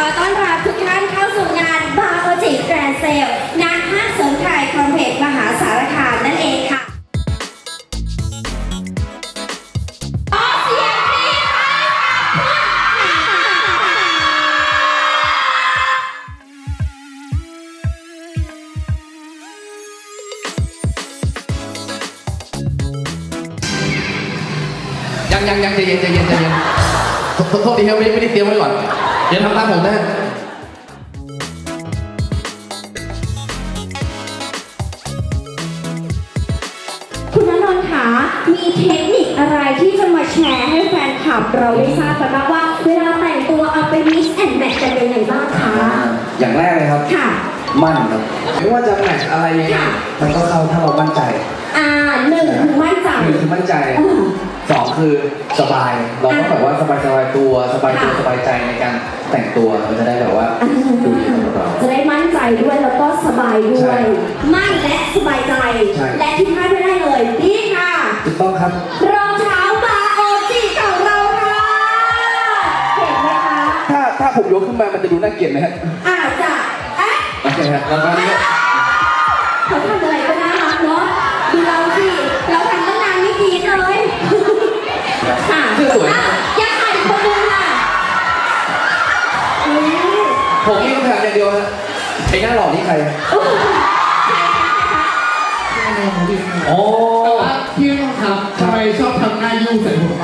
ขอต้อนรับทุกท่านเข้าสู่งานบาโอจิแกรนเซลงานห้างเสริมไทยคอมเพล็กซ์มหาสารคามนั่นเองค่ะยังยังยังใจเย็นใจเย็นใจเย็นโทษทีครับไม่ได้ไม่ได้เตรียมไว้ก่อน เดี๋ยวทำตามผมนะฮะคุณณนนท์คะมีเทคนิคอะไรที่จะมาแชร์ให้แฟนคลับเราได้ทราบกันบ้างว่า เวลาแต่งตัวเอาไป mix and match กันยังไงบ้างคะ อย่างแรกเลยครับ ค่ะ มั่นครับไม่ว่าจะแมทช์อะไรยังไงค่ะ มันก็เข้าถ้าเรามั่นใจ อ่าหนึ่งคือมั่นใจ หนึ่งคือมั่นใจ อ่า สอง คือสบายเราต้องแบบว่าสบายสบายตัวสบายตัวค่ะสบายใจในการแต่งตัวมันจะได้แบบว่าอ่าดูดีสำหรับเรา จะได้มั่นใจด้วยแล้วก็สบายด้ใช่วยมั่นและสบายใจ ใช่ และที่พลาดไม่ได้เลยนี่ค่ะ ถูกต้องครับ รองเท้าบาโอจิของเราค่ะเห็นไหมคะถ้าถ้าผมยกขึ้นมามันจะดูน่าเกลียดไหมฮะอาจจะเอ๊ะโอเคฮะแล้วก็นี่ก็เขาทำ ถามอย่างเดียวฮะไอ้หน้าหล่อนี่ใครโอ้โหโอ้แต่ว่าพี่น้องครับทำไมชอบทำหน้ายุ่งใส่ผม